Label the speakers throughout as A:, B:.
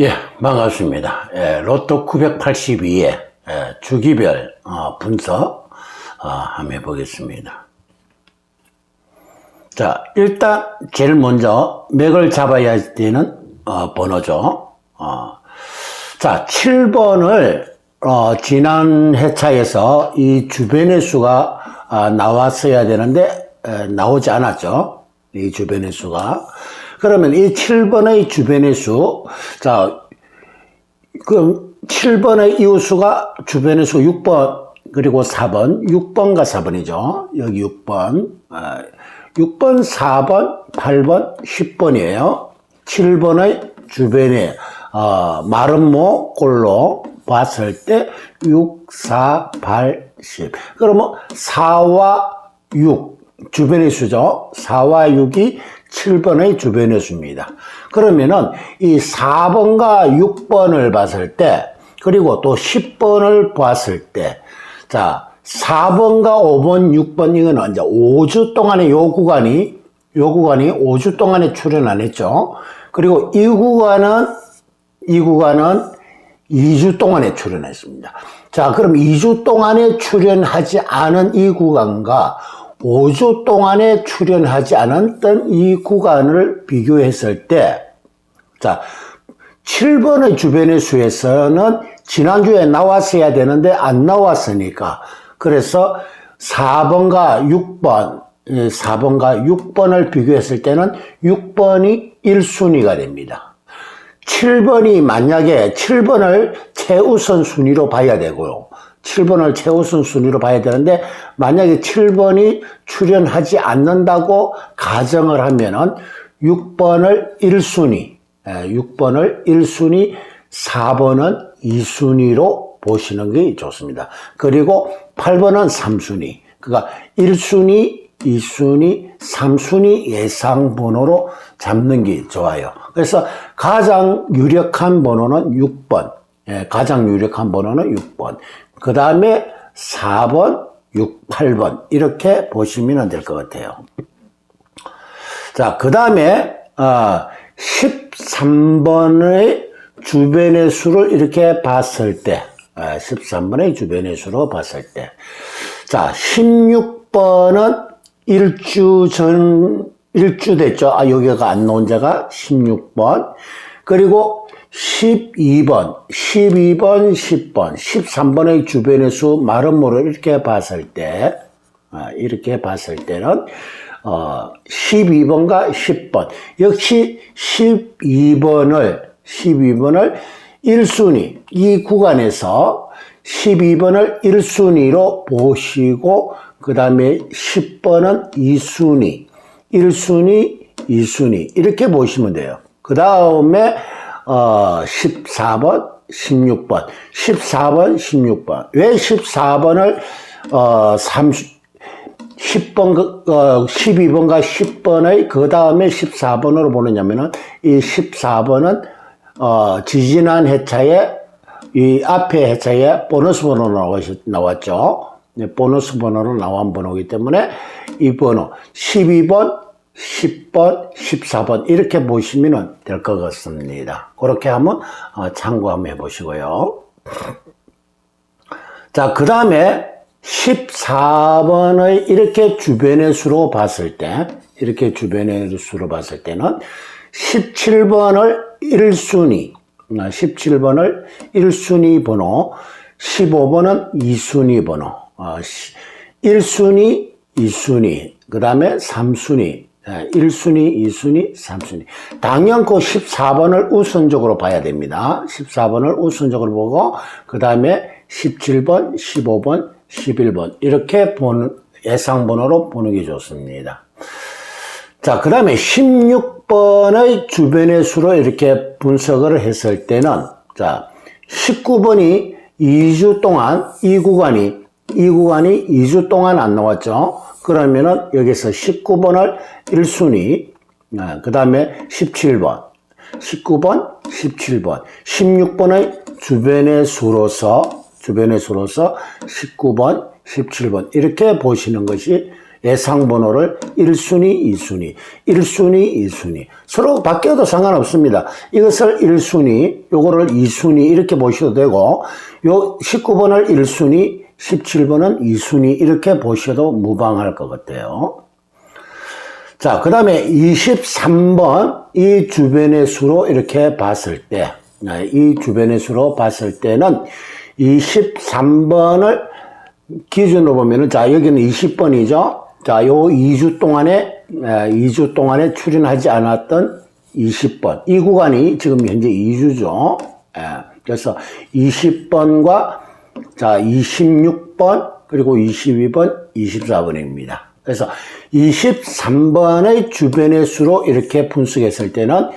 A: 예, 반갑습니다. 예, 로또 982의 예, 주기별 어, 분석 어, 한번 해보겠습니다. 자, 일단 제일 먼저 맥을 잡아야 되는 어, 번호죠. 어, 자, 7번을 어, 지난 회차에서 이 주변의 수가 아, 나왔어야 되는데 에, 나오지 않았죠. 이 주변의 수가. 그러면 이 7번의 주변의 수, 자, 그럼 7번의 이웃수가 주변의 수 6번, 그리고 4번, 6번과 4번이죠. 여기 6번, 아, 6번, 4번, 8번, 10번이에요. 7번의 주변에, 어, 마름모 꼴로 봤을 때 6, 4, 8, 10. 그러면 4와 6, 주변의 수죠. 4와 6이 7번의 주변의 수입니다. 그러면은 이 4번과 6번을 봤을 때, 그리고 또 10번을 봤을 때, 자, 4번과 5번, 6번, 이거는 이제 5주 동안의 요 구간이, 요 구간이 5주 동안에 출연 안 했죠. 그리고 이 구간은, 이 구간은 2주 동안에 출연했습니다. 자, 그럼 2주 동안에 출연하지 않은 이 구간과 5주 동안에 출연하지 않았던 이 구간을 비교했을 때, 자, 7번의 주변의 수에서는 지난주에 나왔어야 되는데 안 나왔으니까, 그래서 4번과 6번, 4번과 6번을 비교했을 때는 6번이 1순위가 됩니다. 7번이 만약에 7번을 최우선 순위로 봐야 되고요. 7번을 최우선 순위로 봐야 되는데 만약에 7번이 출연하지 않는다고 가정을 하면은 6번을 1순위, 6번을 1순위, 4번은 2순위로 보시는 게 좋습니다. 그리고 8번은 3순위. 그러니까 1순위, 2순위, 3순위 예상 번호로 잡는 게 좋아요. 그래서 가장 유력한 번호는 6번. 예, 가장 유력한 번호는 6번. 그 다음에 4번, 6, 8번. 이렇게 보시면 될 것 같아요. 자, 그 다음에, 어, 13번의 주변의 수를 이렇게 봤을 때, 어, 13번의 주변의 수로 봤을 때. 자, 16번은 일주 전, 일주 됐죠. 아, 여기가 안 나온 자가 16번. 그리고 12번, 12번, 10번, 13번의 주변의 수, 마름모를 이렇게 봤을 때, 아, 이렇게 봤을 때는, 어, 12번과 10번. 역시 12번을, 12번을 1순위, 이 구간에서 12번을 1순위로 보시고, 그 다음에 10번은 2순위, 1순위, 2순위, 이렇게 보시면 돼요. 그 다음에, 어, 14번, 16번, 14번, 16번. 왜 14번을, 어, 30, 10번, 어, 12번과 10번의 그 다음에 14번으로 보느냐면은 이 14번은, 어, 지지난 회차에 이 앞에 회차에 보너스 번호로 나왔죠. 보너스 번호로 나온 번호이기 때문에 이 번호 12번, 10번, 14번 이렇게 보시면 될 것 같습니다. 그렇게 한번 어, 참고 한번 해보시고요. 자, 그 다음에 14번의 이렇게 주변의 수로 봤을 때, 이렇게 주변의 수로 봤을 때는 17번을 1순위, 17번을 1순위 번호, 15번은 2순위 번호, 1순위, 2순위, 그 다음에 3순위, 1순위, 2순위, 3순위. 당연코 14번을 우선적으로 봐야 됩니다. 14번을 우선적으로 보고, 그 다음에 17번, 15번, 11번. 이렇게 보는, 예상번호로 보는 게 좋습니다. 자, 그 다음에 16번의 주변의 수로 이렇게 분석을 했을 때는, 자, 19번이 2주 동안 이 구간이, 이 구간이 2주 동안 안 나왔죠. 그러면은 여기서 19번을 1순위, 그 다음에 17번, 19번, 17번, 16번의 주변의 수로서, 주변의 수로서 19번, 17번, 이렇게 보시는 것이 예상 번호를 1순위, 2순위, 1순위, 2순위. 서로 바뀌어도 상관없습니다. 이것을 1순위, 요거를 2순위 이렇게 보셔도 되고, 요 19번을 1순위, 17번은 2순위 이렇게 보셔도 무방할 것 같아요. 자, 그 다음에 23번 이 주변의 수로 이렇게 봤을 때, 네, 이 주변의 수로 봤을 때는 23번을 기준으로 보면은, 자, 여기는 20번이죠? 자, 요 2주 동안에, 2주 동안에 출연하지 않았던 20번. 이 구간이 지금 현재 2주죠? 그래서 20번과 자, 26번, 그리고 22번, 24번입니다. 그래서 23번의 주변의 수로 이렇게 분석했을 때는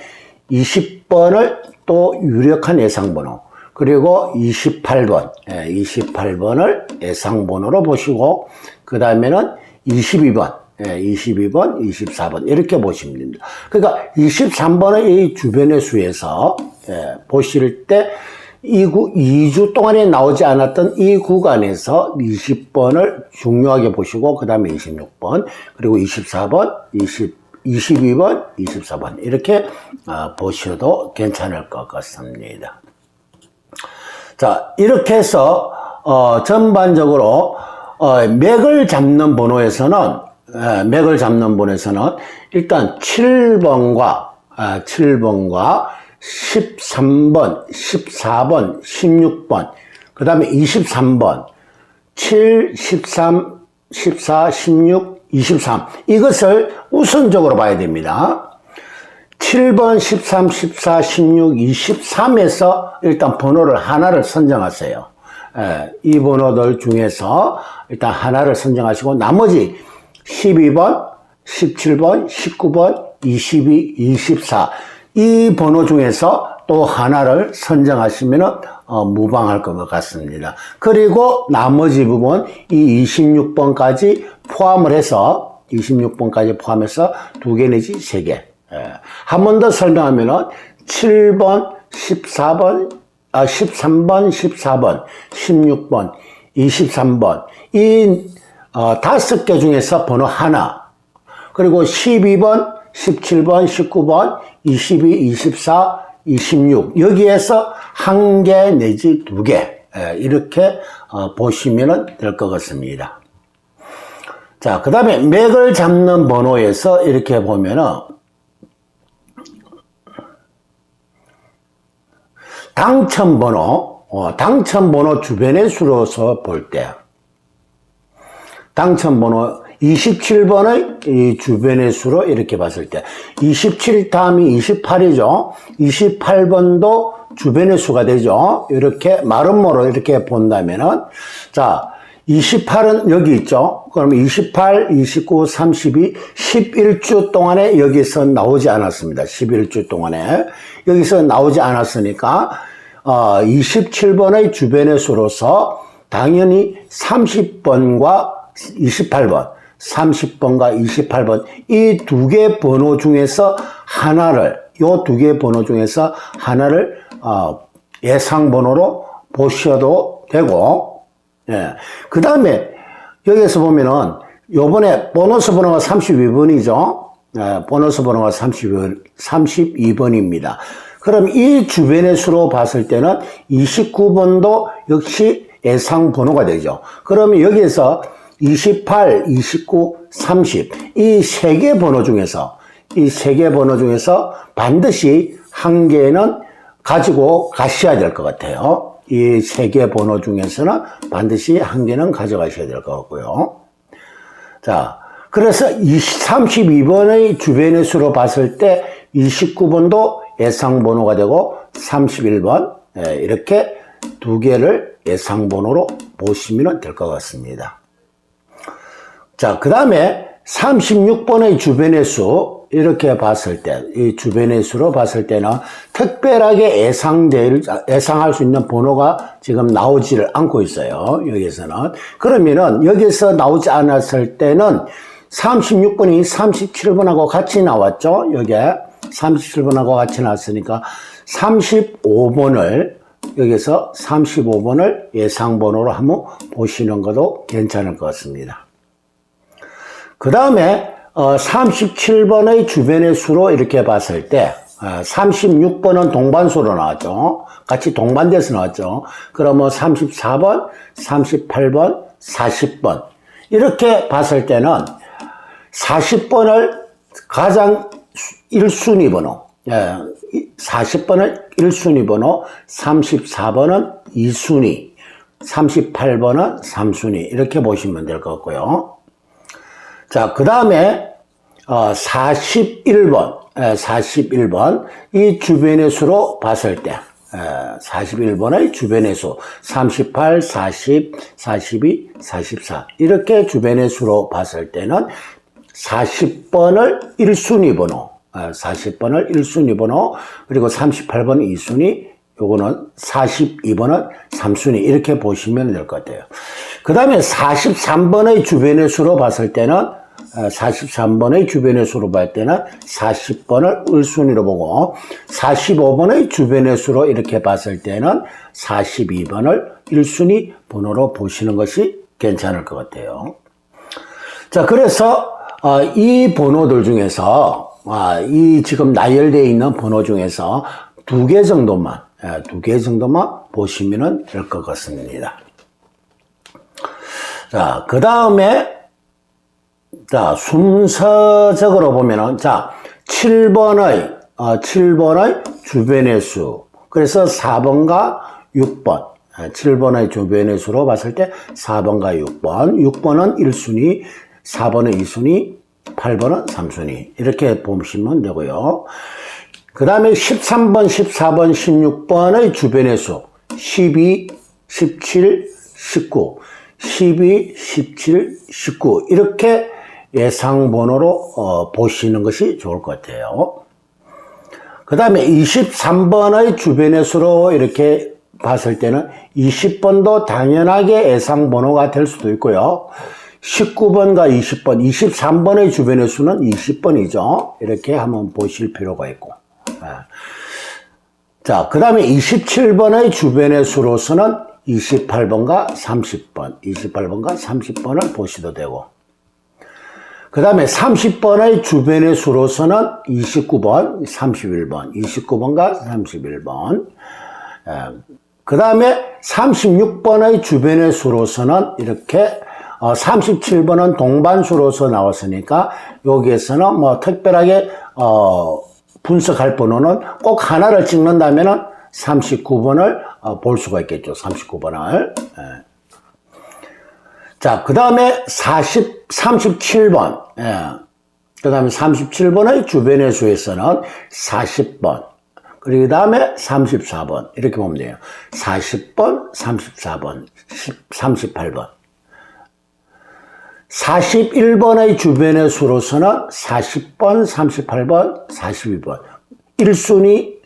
A: 20번을 또 유력한 예상번호, 그리고 28번, 28번을 예상번호로 보시고, 그 다음에는 22번, 22번, 24번, 이렇게 보시면 됩니다. 그러니까 23번의 이 주변의 수에서 예, 보실 때, 이 구, 2주 동안에 나오지 않았던 이 구간에서 20번을 중요하게 보시고, 그 다음에 26번, 그리고 24번, 20, 22번, 24번, 이렇게 어, 보셔도 괜찮을 것 같습니다. 자, 이렇게 해서, 어, 전반적으로, 어, 맥을 잡는 번호에서는, 에, 맥을 잡는 번호에서는 일단 7번과, 아, 7번과 13번, 14번, 16번, 그 다음에 23번, 7, 13, 14, 16, 23. 이것을 우선적으로 봐야 됩니다. 7번, 13, 14, 16, 23에서 일단 번호를 하나를 선정하세요. 예, 이 번호들 중에서 일단 하나를 선정하시고 나머지 12번, 17번, 19번, 22, 24. 이 번호 중에서 또 하나를 선정하시면 어, 무방할 것 같습니다. 그리고 나머지 부분 이 26번까지 포함을 해서 26번까지 포함해서 두 개 내지 세 개. 한번 더 설명하면은 7번, 14번, 아, 13번, 14번, 16번, 23번 이 어, 다섯 개 중에서 번호 하나 그리고 12번, 17번, 19번, 22, 24, 26 여기에서 한 개 내지 두개 이렇게 어, 보시면 될 것 같습니다. 자, 그 다음에 맥을 잡는 번호에서 이렇게 보면은 당첨 번호, 어, 당첨 번호 주변의 수로서 볼 때, 당첨 번호 27번의 이 주변의 수로 이렇게 봤을 때, 27 다음이 28이죠. 28번도 주변의 수가 되죠. 이렇게 마름모로 이렇게 본다면은, 자, 28은 여기 있죠. 그러면 28, 29, 32, 11주 동안에 여기서 나오지 않았습니다. 11주 동안에. 여기서 나오지 않았으니까, 어, 27번의 주변의 수로서 당연히 30번과 28번, 30번과 28번, 이 두 개 번호 중에서 하나를, 요 두 개 번호 중에서 하나를, 어, 예상 번호로 보셔도 되고, 예. 그 다음에 여기에서 보면은 요번에 보너스 번호가 32번이죠. 예, 보너스 번호가 32번, 32번입니다. 그럼 이 주변의 수로 봤을 때는 29번도 역시 예상 번호가 되죠. 그러면 여기에서 28, 29, 30, 이 세 개 번호 중에서, 이 세 개 번호 중에서 반드시 한 개는 가지고 가셔야 될 것 같아요. 이 세 개 번호 중에서는 반드시 한 개는 가져가셔야 될 것 같고요. 자, 그래서 32번의 주변의 수로 봤을 때 29번도 예상 번호가 되고 31번 예, 이렇게 두 개를 예상 번호로 보시면 될 것 같습니다. 자, 그 다음에 36번의 주변의 수 이렇게 봤을 때, 이 주변의 수로 봤을 때는 특별하게 예상될, 예상할 수 있는 번호가 지금 나오지를 않고 있어요. 여기서는. 그러면은 여기서 나오지 않았을 때는 36번이 37번하고 같이 나왔죠. 여기에 37번하고 같이 나왔으니까 35번을 여기서 35번을 예상 번호로 한번 보시는 것도 괜찮을 것 같습니다. 그 다음에 어, 37번의 주변의 수로 이렇게 봤을 때 어, 36번은 동반수로 나왔죠. 같이 동반돼서 나왔죠. 그러면 34번, 38번, 40번 이렇게 봤을 때는 40번을 가장 1순위 번호, 예, 40번을 1순위 번호, 34번은 2순위, 38번은 3순위 이렇게 보시면 될 것 같고요. 자, 그 다음에 어, 41번, 에, 41번. 이 주변의 수로 봤을 때 에, 41번의 주변의 수. 38, 40, 42, 44 이렇게 주변의 수로 봤을 때는 40번을 1순위 번호, 에, 40번을 1순위 번호. 그리고 38번 2순위. 요거는 42번은 3순위. 이렇게 보시면 될 것 같아요. 그 다음에 43번의 주변의 수로 봤을 때는 43번의 주변의 수로 봤을 때는 40번을 1순위로 보고 45번의 주변의 수로 이렇게 봤을 때는 42번을 1순위 번호로 보시는 것이 괜찮을 것 같아요. 자, 그래서 어, 이 번호들 중에서 아, 이 지금 나열되어 있는 번호 중에서 두 개 정도만 예, 두개 정도만 보시면 될 것 같습니다. 자, 그 다음에 자, 순서적으로 보면은 자, 7번의 어, 7번의 주변의 수. 그래서 4번과 6번. 7번의 주변의 수로 봤을 때 4번과 6번. 6번은 1순위, 4번은 2순위, 8번은 3순위. 이렇게 보시면 되고요. 그 다음에 13번, 14번, 16번의 주변의 수. 12, 17, 19. 12, 17, 19. 이렇게 예상 번호로 어, 보시는 것이 좋을 것 같아요. 그 다음에 23번의 주변의 수로 이렇게 봤을 때는 20번도 당연하게 예상 번호가 될 수도 있고요. 19번과 20번, 23번의 주변의 수는 20번이죠. 이렇게 한번 보실 필요가 있고. 아. 자, 그 다음에 27번의 주변의 수로서는 28번과 30번, 28번과 30번을 보시도 되고, 그 다음에 30번의 주변의 수로서는 29번, 31번, 29번과 31번. 그 다음에 36번의 주변의 수로서는 이렇게 37번은 동반수로서 나왔으니까 여기에서는 뭐 특별하게 어 분석할 번호는 꼭 하나를 찍는다면은 39번을 어, 볼 수가 있겠죠. 39번을. 자, 그 다음에 40, 37번. 예. 그 다음에 37번의 주변의 수에서는 40번. 그리고 그 다음에 34번. 이렇게 보면 돼요. 40번, 34번, 38번. 41번의 주변의 수로서는 40번, 38번, 42번. 1순위,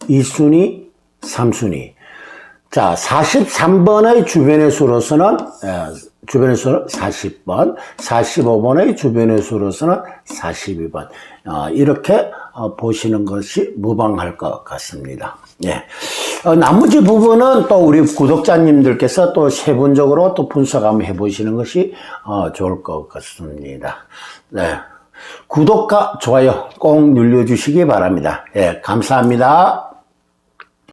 A: 2순위, 3순위. 자, 43번의 주변의 수로서는, 주변의 수는 40번, 45번의 주변의 수로서는 42번. 어, 이렇게 어, 보시는 것이 무방할 것 같습니다. 예. 어, 나머지 부분은 또 우리 구독자님들께서 또 세분적으로 또 분석 한번 해보시는 것이 어, 좋을 것 같습니다. 네. 구독과 좋아요 꼭 눌러주시기 바랍니다. 예, 감사합니다.